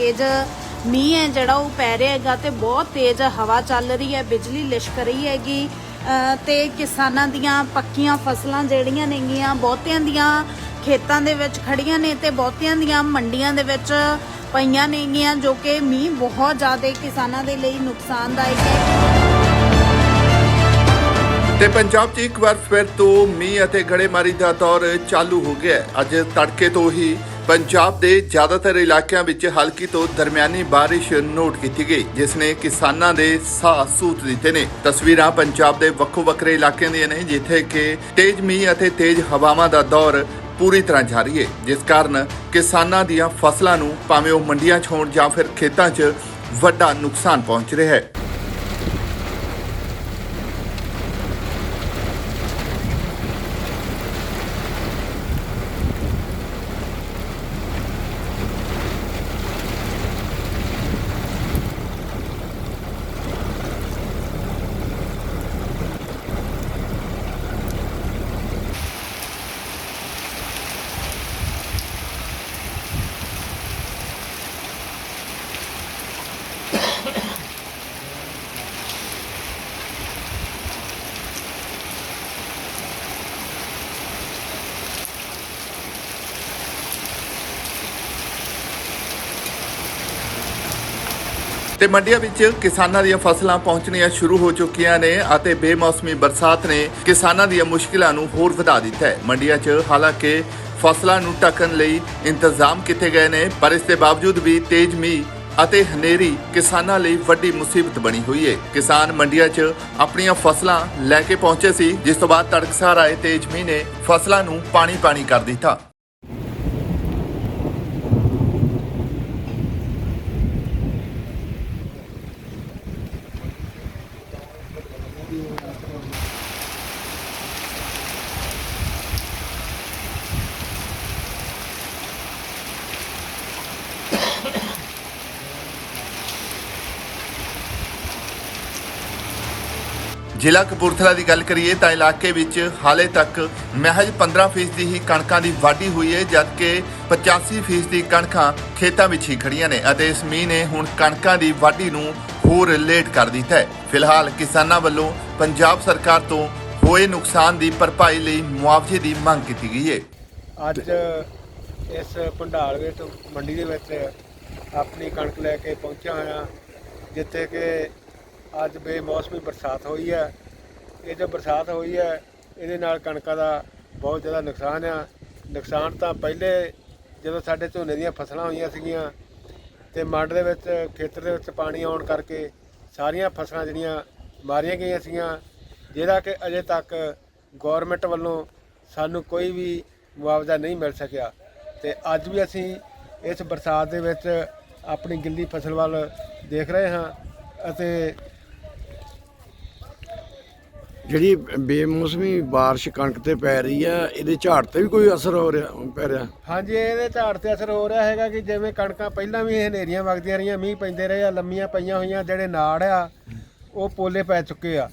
ਤੇਜ਼ ਮੀਂਹ ਹੈ, ਜਿਹੜਾ ਉਹ ਪੈ ਰਿਹਾ ਹੈਗਾ ਤੇ ਬਹੁਤ ਤੇਜ਼ ਹਵਾ ਚੱਲ ਰਹੀ ਹੈ, ਬਿਜਲੀ ਲਿਸ਼ਕ ਰਹੀ ਹੈਗੀ। ਤੇ ਕਿਸਾਨਾਂ ਦੀਆਂ ਪੱਕੀਆਂ ਫਸਲਾਂ ਜਿਹੜੀਆਂ ਨੇਗੀਆਂ, ਬਹੁਤਿਆਂ ਦੀਆਂ ਖੇਤਾਂ ਦੇ ਵਿੱਚ ਖੜੀਆਂ ਨੇ ਤੇ ਬਹੁਤਿਆਂ ਦੀਆਂ ਮੰਡੀਆਂ ਦੇ ਵਿੱਚ ਪਈਆਂ ਨੇਗੀਆਂ, ਜੋ ਕਿ ਮੀਂਹ ਬਹੁਤ ਜ਼ਿਆਦਾ ਕਿਸਾਨਾਂ ਦੇ ਲਈ ਨੁਕਸਾਨਦਾਇਕ ਹੈ। ਤੇ ਪੰਜਾਬ 'ਚ ਇੱਕ ਵਾਰ ਫਿਰ ਤੋਂ ਮੀਂਹ ਅਤੇ ਗੜੇਮਾਰੀ ਦਾ ਦੌਰ ਚਾਲੂ ਹੋ ਗਿਆ ਅੱਜ ਤੜਕੇ ਤੋਂ ਹੀ ਪੰਜਾਬ ਦੇ ਜ਼ਿਆਦਾਤਰ ਇਲਾਕਿਆਂ ਵਿੱਚ ਹਲਕੀ ਤੋਂ ਦਰਮਿਆਨੀ ਬਾਰਿਸ਼ ਨੋਟ ਕੀਤੀ ਗਈ, ਜਿਸ ਨੇ ਕਿਸਾਨਾਂ ਦੇ ਸਾਹ ਸੂਤ ਦਿੱਤੇ ਨੇ। ਤਸਵੀਰਾਂ ਪੰਜਾਬ ਦੇ ਵੱਖੋ ਵੱਖਰੇ ਇਲਾਕਿਆਂ ਦੀਆਂ ਨੇ, ਜਿੱਥੇ ਕਿ ਤੇਜ਼ ਮੀਂਹ ਅਤੇ ਤੇਜ਼ ਹਵਾਵਾਂ ਦਾ ਦੌਰ ਪੂਰੀ ਤਰ੍ਹਾਂ ਜਾਰੀ ਹੈ, ਜਿਸ ਕਾਰਨ ਕਿਸਾਨਾਂ ਦੀਆਂ ਫਸਲਾਂ ਨੂੰ ਭਾਵੇਂ ਉਹ ਮੰਡੀਆਂ 'ਚ ਹੋਣ ਜਾਂ ਫਿਰ ਖੇਤਾਂ 'ਚ ਵੱਡਾ ਨੁਕਸਾਨ ਪਹੁੰਚ ਰਿਹਾ ਹੈ। ਤੇ ਮੰਡੀਆਂ ਵਿੱਚ ਕਿਸਾਨਾਂ ਦੀਆਂ ਫਸਲਾਂ ਪਹੁੰਚਣੀਆਂ ਸ਼ੁਰੂ ਹੋ ਚੁੱਕੀਆਂ ਨੇ ਅਤੇ ਬੇਮੌਸਮੀ ਬਰਸਾਤ ਨੇ ਕਿਸਾਨਾਂ ਦੀਆਂ ਮੁਸ਼ਕਿਲਾਂ ਨੂੰ ਹੋਰ ਵਧਾ ਦਿੱਤਾ ਹੈ। ਮੰਡੀਆਂ 'ਚ ਹਾਲਾਂਕਿ ਫਸਲਾਂ ਨੂੰ ਢੱਕਣ ਲਈ ਇੰਤਜ਼ਾਮ ਕੀਤੇ ਗਏ ਨੇ, ਪਰ ਇਸ ਦੇ ਬਾਵਜੂਦ ਵੀ ਤੇਜ਼ ਮੀਂਹ ਅਤੇ ਹਨੇਰੀ ਕਿਸਾਨਾਂ ਲਈ ਵੱਡੀ ਮੁਸੀਬਤ ਬਣੀ ਹੋਈ ਹੈ। ਕਿਸਾਨ ਮੰਡੀਆਂ 'ਚ ਆਪਣੀਆਂ ਫਸਲਾਂ ਲੈ ਕੇ ਪਹੁੰਚੇ ਸੀ, ਜਿਸ ਤੋਂ ਬਾਅਦ ਤੜਕਸਾਰ ਆਏ ਤੇਜ਼ ਮੀਂਹ ਨੇ ਫਸਲਾਂ ਨੂੰ ਪਾਣੀ ਪਾਣੀ ਕਰ ਦਿੱਤਾ। ਜ਼ਿਲ੍ਹਾ ਕਪੂਰਥਲਾ ਦੀ ਗੱਲ ਕਰੀਏ ਤਾਂ ਇਲਾਕੇ ਵਿੱਚ ਹਾਲੇ ਤੱਕ ਮਹਿਜ 15% ਦੀ ਹੀ ਕਣਕਾਂ ਦੀ ਵਾਢੀ ਹੋਈ ਹੈ, ਜਦਕਿ 85% ਦੀ ਕਣਕਾਂ ਖੇਤਾਂ ਵਿੱਚ ਹੀ ਖੜੀਆਂ ਨੇ ਅਤੇ ਇਸ ਮੀਂਹ ਨੇ ਹੁਣ ਕਣਕਾਂ ਦੀ ਵਾਢੀ ਨੂੰ ਹੋਰ ਲੇਟ ਕਰ ਦਿੱਤਾ ਹੈ। ਫਿਲਹਾਲ ਕਿਸਾਨਾਂ ਵੱਲੋਂ ਪੰਜਾਬ ਸਰਕਾਰ ਤੋਂ ਹੋਏ ਨੁਕਸਾਨ ਦੀ ਭਰਪਾਈ ਲਈ ਮੁਆਵਜ਼ੇ ਦੀ ਮੰਗ ਕੀਤੀ ਗਈ ਹੈ। ਅੱਜ ਇਸ ਭੰਡਾਲ ਵਿੱਚ, ਮੰਡੀ ਦੇ ਵਿੱਚ ਆਪਣੀ ਕਣਕ ਲੈ ਕੇ ਪਹੁੰਚਿਆ ਹੋਇਆ, ਜਿੱਥੇ ਕਿ ਅੱਜ ਬੇਮੌਸਮੀ ਬਰਸਾਤ ਹੋਈ ਹੈ। ਇਹ ਜੋ ਬਰਸਾਤ ਹੋਈ ਹੈ, ਇਹਦੇ ਨਾਲ ਕਣਕਾਂ ਦਾ ਬਹੁਤ ਜ਼ਿਆਦਾ ਨੁਕਸਾਨ ਆ। ਨੁਕਸਾਨ ਤਾਂ ਪਹਿਲੇ ਜਦੋਂ ਸਾਡੇ ਝੋਨੇ ਦੀਆਂ ਫਸਲਾਂ ਹੋਈਆਂ ਸੀਗੀਆਂ ਤੇ ਮੰਡ ਦੇ ਵਿੱਚ, ਖੇਤਰ ਦੇ ਵਿੱਚ ਪਾਣੀ ਆਉਣ ਕਰਕੇ ਸਾਰੀਆਂ ਫਸਲਾਂ ਜਿਹੜੀਆਂ ਮਾਰੀਆਂ ਗਈਆਂ ਸੀਗੀਆਂ ਜਿਹਦਾ ਕਿ ਅਜੇ ਤੱਕ ਗਵਰਨਮੈਂਟ ਵੱਲੋਂ ਸਾਨੂੰ ਕੋਈ ਵੀ ਮੁਆਵਜ਼ਾ ਨਹੀਂ ਮਿਲ ਸਕਿਆ। ਤੇ ਅੱਜ ਵੀ ਅਸੀਂ ਇਸ ਬਰਸਾਤ ਦੇ ਵਿੱਚ ਆਪਣੀ ਗਿੱਲੀ ਫਸਲ ਵੱਲ ਦੇਖ ਰਹੇ ਹਾਂ ਅਤੇ ਜਿਹੜੀ ਬੇਮੌਸਮੀ ਬਾਰਿਸ਼ ਕਣਕ ਤੇ ਪੈ ਰਹੀ ਆ, ਇਹਦੇ ਝਾੜ ਤੇ ਵੀ ਕੋਈ ਅਸਰ ਹੋ ਰਿਹਾ, ਪੈ ਰਿਹਾ? ਹਾਂਜੀ, ਇਹਦੇ ਝਾੜ ਤੇ ਅਸਰ ਹੋ ਰਿਹਾ ਹੈਗਾ ਕਿ ਜਿਵੇਂ ਕਣਕਾਂ ਪਹਿਲਾਂ ਵੀ ਹਨੇਰੀਆਂ ਵਗਦੀਆਂ ਰਹੀਆਂ, ਮੀਂਹ ਪੈਂਦੇ ਰਹੇ ਆ, ਲੰਮੀਆਂ ਪਈਆਂ ਹੋਈਆਂ, ਜਿਹੜੇ ਨਾੜ ਆ, ਉਹ ਪੋਲੇ ਪੈ ਚੁੱਕੇ ਆ।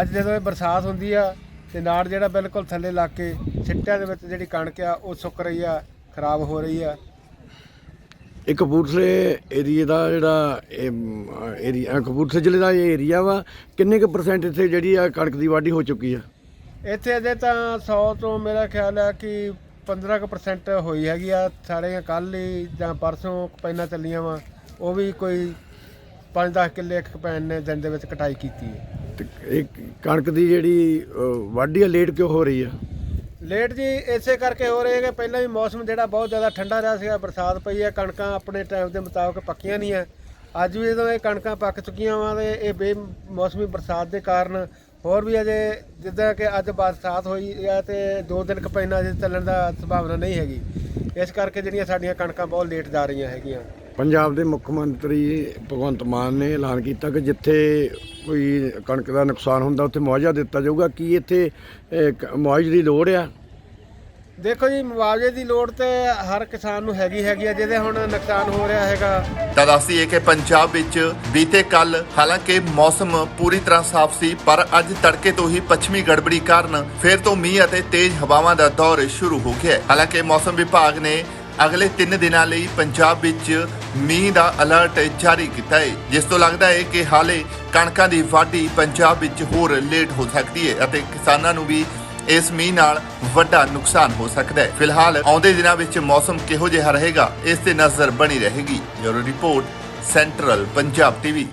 ਅੱਜ ਜਦੋਂ ਇਹ ਬਰਸਾਤ ਹੁੰਦੀ ਆ, ਤੇ ਨਾੜ ਜਿਹੜਾ ਬਿਲਕੁਲ ਥੱਲੇ ਲੱਗ ਕੇ ਸਿੱਟਿਆਂ ਦੇ ਵਿੱਚ ਜਿਹੜੀ ਕਣਕ ਆ, ਉਹ ਸੁੱਕ ਰਹੀ ਆ, ਖਰਾਬ ਹੋ ਰਹੀ ਆ। ਇਹ ਕਪੂਰਥਲੇ ਏਰੀਆ ਦਾ ਜਿਹੜਾ ਏਰੀਆ ਕਪੂਰਥਲੇ ਜ਼ਿਲ੍ਹੇ ਦਾ ਇਹ ਏਰੀਆ ਵਾ ਕਿੰਨੇ ਕੁ ਪਰਸੈਂਟ ਇੱਥੇ ਜਿਹੜੀ ਆ ਕਣਕ ਦੀ ਵਾਢੀ ਹੋ ਚੁੱਕੀ ਆ? ਇੱਥੇ ਅਜੇ ਤਾਂ 100 ਤੋਂ ਮੇਰਾ ਖਿਆਲ ਆ ਕਿ 15% ਹੋਈ ਹੈਗੀ ਆ ਸਾਰੀਆਂ ਕੱਲ ਹੀ ਜਾਂ ਪਰਸੋਂ ਪੈਨਾ ਚੱਲੀਆਂ ਵਾ ਉਹ ਵੀ ਕੋਈ 5-10 ਕਿੱਲੇ ਇੱਕ ਪੈਨ ਨੇ ਦਿਨ ਦੇ ਵਿੱਚ ਕਟਾਈ ਕੀਤੀ ਹੈ। ਤੇ ਇਹ ਕਣਕ ਦੀ ਜਿਹੜੀ ਵਾਢੀ ਆ ਲੇਟ ਕਿਉਂ ਹੋ ਰਹੀ ਆ? ਲੇਟ ਜੀ, ਇਸੇ ਕਰਕੇ ਹੋ ਰਹੇ ਹੈ ਕਿ ਪਹਿਲਾਂ ਵੀ ਮੌਸਮ ਜਿਹੜਾ ਬਹੁਤ ਜ਼ਿਆਦਾ ਠੰਡਾ ਰਿਹਾ ਸੀਗਾ, ਬਰਸਾਤ ਪਈ ਹੈ, ਕਣਕਾਂ ਆਪਣੇ ਟਾਈਮ ਦੇ ਮੁਤਾਬਕ ਪੱਕੀਆਂ ਨਹੀਂ ਹੈ। ਅੱਜ ਵੀ ਜਦੋਂ ਇਹ ਕਣਕਾਂ ਪੱਕ ਚੁੱਕੀਆਂ ਵਾ ਤੇ ਇਹ ਬੇ ਮੌਸਮੀ ਬਰਸਾਤ ਦੇ ਕਾਰਨ ਹੋਰ ਵੀ ਅਜੇ ਜਿੱਦਾਂ ਕਿ ਅੱਜ ਬਰਸਾਤ ਹੋਈ ਆ ਤੇ ਦੋ ਦਿਨ ਕੁ ਪੈਣਾ ਅਜੇ ਚੱਲਣ ਦਾ ਸੰਭਾਵਨਾ ਨਹੀਂ ਹੈਗੀ। ਇਸ ਕਰਕੇ ਜਿਹੜੀਆਂ ਸਾਡੀਆਂ ਕਣਕਾਂ ਬਹੁਤ ਲੇਟ ਜਾ ਰਹੀਆਂ ਹੈਗੀਆਂ। ਪੰਜਾਬ ਦੇ ਮੁੱਖ ਮੰਤਰੀ ਭਗਵੰਤ ਮਾਨ ਨੇ ਐਲਾਨ ਕੀਤਾ ਕਿ ਜਿੱਥੇ ਕੋਈ ਕਣਕ ਦਾ ਨੁਕਸਾਨ ਹੁੰਦਾ ਉੱਥੇ ਮੁਆਵਜ਼ਾ ਦਿੱਤਾ ਜਾਊਗਾ। ਕੀ ਇੱਥੇ ਮੁਆਵਜ਼ੇ ਦੀ ਲੋੜ ਆ? ਦੇਖੋ ਜੀ ਮੁਆਵਜ਼ੇ ਦੀ ਲੋੜ ਤੇ ਹਰ ਕਿਸਾਨ ਨੂੰ ਹੈਗੀ ਹੈਗੀ ਆ ਜਿਹਦੇ ਹੁਣ ਨੁਕਸਾਨ ਹੋ ਰਿਹਾ ਹੈਗਾ। ਤਾਂ ਦੱਸਦੀਏ ਕਿ ਪੰਜਾਬ ਵਿੱਚ ਬੀਤੇ ਕੱਲ ਹਾਲਾਂਕਿ ਮੌਸਮ ਪੂਰੀ ਤਰ੍ਹਾਂ ਸਾਫ਼ ਸੀ ਪਰ ਅੱਜ ਤੜਕੇ ਤੋਂ ਹੀ ਪੱਛਮੀ ਗੜਬੜੀ ਕਾਰਨ ਫਿਰ ਤੋਂ ਮੀਂਹ ਅਤੇ ਤੇਜ਼ ਹਵਾਵਾਂ ਦਾ ਦੌਰ ਸ਼ੁਰੂ ਹੋ ਗਿਆ ਹੈ। ਹਾਲਾਂਕਿ ਮੌਸਮ ਵਿਭਾਗ ਨੇ ਅਗਲੇ 3 ਦਿਨਾਂ ਲਈ ਪੰਜਾਬ ਵਿੱਚ ਮੀਂਹ ਦਾ ਅਲਰਟ ਜਾਰੀ ਕੀਤਾ ਹੈ। ਜਿਸ ਤੋਂ ਲੱਗਦਾ ਹੈ ਕਿ ਹਾਲੇ ਕਣਕਾਂ ਦੀ ਵਾਢੀ ਪੰਜਾਬ ਵਿੱਚ ਹੋਰ ਲੇਟ ਹੋ ਸਕਦੀ ਹੈ ਅਤੇ ਕਿਸਾਨਾਂ ਨੂੰ ਵੀ ਇਸ ਮੀਂਹ ਨਾਲ ਵੱਡਾ ਨੁਕਸਾਨ ਹੋ ਸਕਦਾ ਹੈ। ਫਿਲਹਾਲ ਆਉਂਦੇ ਦਿਨਾਂ ਵਿੱਚ ਮੌਸਮ ਕਿਹੋ ਜਿਹਾ ਰਹੇਗਾ, ਇਸ ਤੇ ਨਜ਼ਰ ਬਣੀ ਰਹੇਗੀ। Bureau report, central Punjab TV.